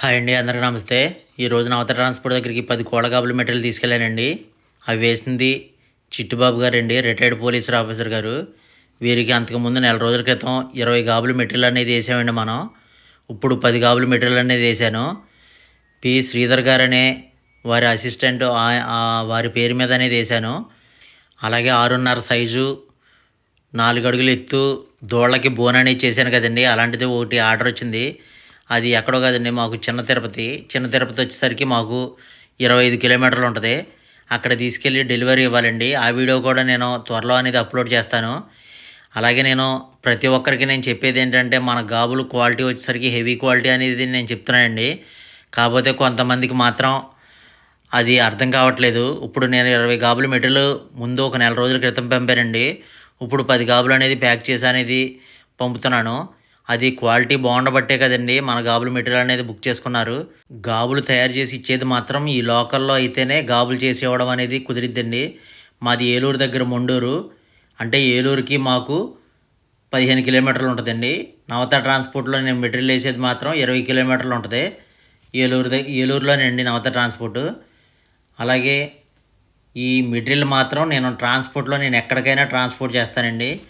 Hi అండి అందరికీ నమస్తే. ఈ నవత ట్రాన్స్పోర్ట్ దగ్గరికి పది కోళ్ళగాబుల మెటీరియల్ తీసుకెళ్ళానండి. అవి వేసింది చిట్టుబాబు గారు అండి రిటైర్డ్ పోలీస్ ఆఫీసర్ గారు. వీరికి అంతకుముందు నెల రోజుల క్రితం ఇరవై గాబులు మెటీరియల్ అనేది వేసామండి మనం. ఇప్పుడు పది గాబుల మెటీరియల్ అనేది వేసాను పి. శ్రీధర్ గారు అనే వారి అసిస్టెంట్ వారి పేరు మీద అనేది వేసాను అలాగే ఆరున్నర సైజు నాలుగు అడుగులు ఎత్తు దోళ్ళకి బోన్ అనేది చేశాను కదండి. అలాంటిది ఒకటి ఆర్డర్ వచ్చింది. అది ఎక్కడో కాదండి మాకు చిన్న తిరుపతి. చిన్న తిరుపతి వచ్చేసరికి మాకు ఇరవై ఐదు కిలోమీటర్లు ఉంటుంది. అక్కడ తీసుకెళ్ళి డెలివరీ ఇవ్వాలండి. ఆ వీడియో కూడా నేను త్వరలో అనేది అప్లోడ్ చేస్తాను. అలాగే నేను ప్రతి ఒక్కరికి నేను చెప్పేది ఏంటంటే మన గాబులు క్వాలిటీ వచ్చేసరికి హెవీ క్వాలిటీ అనేది నేను చెప్తున్నానండి. కాకపోతే కొంతమందికి మాత్రం అది అర్థం కావట్లేదు. ఇప్పుడు నేను ఇరవై గాబులు మెటీరియల్ ముందు ఒక నెల రోజుల క్రితం పంపానండి. ఇప్పుడు పది గాబులు అనేది ప్యాక్ చేసి అనేది పంపుతున్నాను. అది క్వాలిటీ బాగుండబట్టే కదండి మన గాబుల మెటీరియల్ అనేది బుక్ చేసుకున్నారు. గాబులు తయారు చేసి ఇచ్చేది మాత్రం ఈ లోకల్లో అయితేనే గాబులు చేసి ఇవ్వడం అనేది కుదిరిద్దండి. మాది ఏలూరు దగ్గర మొండూరు. అంటే ఏలూరుకి మాకు పదిహేను కిలోమీటర్లు ఉంటుందండి. నవత ట్రాన్స్పోర్ట్లో నేను మెటీరియల్ వేసేది మాత్రం ఇరవై కిలోమీటర్లు ఉంటుంది. ఏలూరు దగ్గర ఏలూరులోనండి నవత ట్రాన్స్పోర్టు. అలాగే ఈ మెటీరియల్ మాత్రం నేను ట్రాన్స్పోర్ట్లో నేను ఎక్కడికైనా ట్రాన్స్పోర్ట్ చేస్తానండి.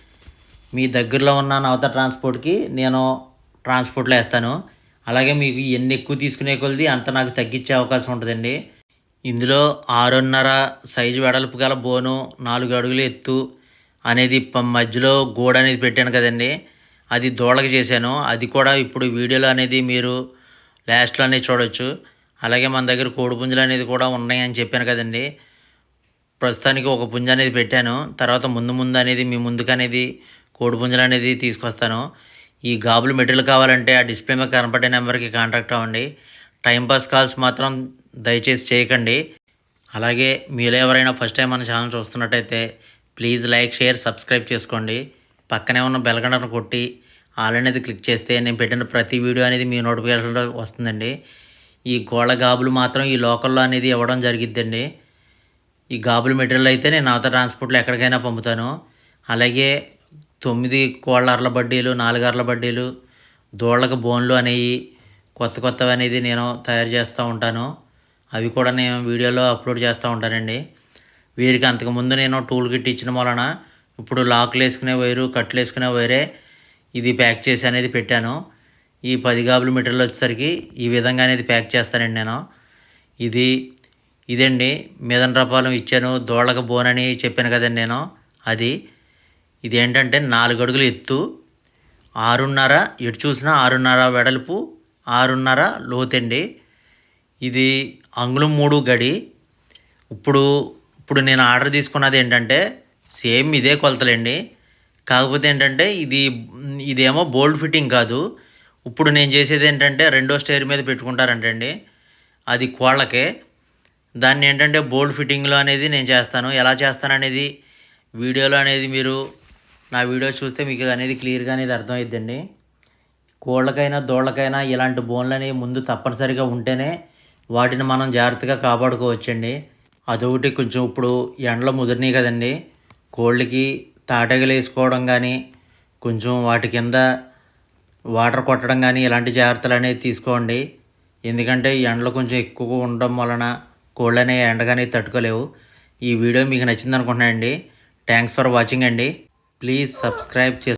మీ దగ్గరలో ఉన్న నవత ట్రాన్స్పోర్ట్కి నేను ట్రాన్స్పోర్ట్లో వేస్తాను. అలాగే మీకు ఎన్ని ఎక్కువ తీసుకునే కొలది అంత నాకు తగ్గించే అవకాశం ఉంటుందండి. ఇందులో ఆరున్నర సైజు వెడల్పు గల బోను నాలుగు అడుగులు ఎత్తు అనేది మధ్యలో గోడ అనేది పెట్టాను కదండి. అది దూడకు చేశాను. అది కూడా ఇప్పుడు వీడియోలో అనేది మీరు లాస్ట్లో అనేది చూడొచ్చు. అలాగే మన దగ్గర కోడి పుంజులు అనేది కూడా ఉన్నాయని చెప్పాను కదండి. ప్రస్తుతానికి ఒక పుంజ అనేది పెట్టాను. తర్వాత ముందు ముందు అనేది మీ ముందుకు అనేది కోడిపుంజలు అనేది తీసుకొస్తాను. ఈ గాబులు మెటీరియల్ కావాలంటే ఆ డిస్ప్లే మీద కనపడే నెంబర్కి కాంటాక్ట్ అవ్వండి. టైంపాస్ కాల్స్ మాత్రం దయచేసి చేయకండి. అలాగే మీరు ఎవరైనా ఫస్ట్ టైం మన ఛానల్ చూస్తున్నట్టయితే ప్లీజ్ లైక్ షేర్ సబ్స్క్రైబ్ చేసుకోండి. పక్కనే ఉన్న బెల్గండను కొట్టి ఆల్ అనేది క్లిక్ చేస్తే నేను పెట్టిన ప్రతి వీడియో అనేది మీ నోటిఫికేషన్లో వస్తుందండి. ఈ గోళ్ళ గాబులు మాత్రం ఈ లోకల్లో అనేది ఇవ్వడం జరిగిద్దండి. ఈ గాబులు మెటీరియల్ అయితే నేను అవతల ట్రాన్స్పోర్ట్లో ఎక్కడికైనా పంపుతాను. అలాగే తొమ్మిది కోళ్ళ అర్ల బడ్డీలు నాలుగు అర్ల బడ్డీలు దూళ్ళకు బోన్లు అనేవి కొత్త కొత్తవి అనేది నేను తయారు చేస్తూ ఉంటాను. అవి కూడా నేను వీడియోలో అప్లోడ్ చేస్తూ ఉంటానండి. వీరికి అంతకుముందు నేను టూల్ కిట్ ఇచ్చిన వలన ఇప్పుడు లాక్లు వేసుకునే వైరు కట్లు వేసుకునే వైరే ఇది ప్యాక్ చేసి అనేది పెట్టాను. ఈ పది గాబుల మెటీరియల్ వచ్చేసరికి ఈ విధంగా అనేది ప్యాక్ చేస్తానండి నేను. ఇది ఇదండి. మీదనరపాలెం ఇచ్చాను. దోళ్ళకు బోన్ అని చెప్పాను కదండి నేను. అది ఇదేంటంటే నాలుగు అడుగులు ఎత్తు ఆరున్నర ఎటు చూసినా ఆరున్నర వెడల్పు ఆరున్నర లోతండి. ఇది అంగుళం మూడు గడి. ఇప్పుడు ఇప్పుడు నేను ఆర్డర్ తీసుకున్నది ఏంటంటే సేమ్ ఇదే కొలతలండి. కాకపోతే ఏంటంటే ఇది ఇదేమో బోల్డ్ ఫిట్టింగ్ కాదు. ఇప్పుడు నేను చేసేది ఏంటంటే రెండో స్టేర్ మీద పెట్టుకుంటారంటండి. అది కోళ్ళకే. దాన్ని ఏంటంటే బోల్డ్ ఫిట్టింగ్లో అనేది నేను చేస్తాను. ఎలా చేస్తాను అనేది వీడియోలో అనేది మీరు నా వీడియో చూస్తే మీకు అనేది క్లియర్గా అనేది అర్థమవుతుందండి కోళ్ళకైనా దోళ్ళకైనా ఇలాంటి బోన్లని ముందు తప్పనిసరిగా ఉంటేనే వాటిని మనం జాగ్రత్తగా కాపాడుకోవచ్చండి. అదొకటి కొంచెం ఇప్పుడు ఎండలు ముదిరినాయి కదండి. కోళ్ళకి తాటగలు వేసుకోవడం కానీ కొంచెం వాటి కింద వాటర్ కొట్టడం కానీ ఇలాంటి జాగ్రత్తలు అనేది తీసుకోండి. ఎందుకంటే ఎండలు కొంచెం ఎక్కువగా ఉండడం వలన కోళ్ళు అనేవి ఎండగానే తట్టుకోలేవు. ఈ వీడియో మీకు నచ్చింది అనుకుంటున్నానండి థ్యాంక్స్ ఫర్ వాచింగ్ అండి. ప్లీజ్ సబ్స్క్రైబ్ చేసు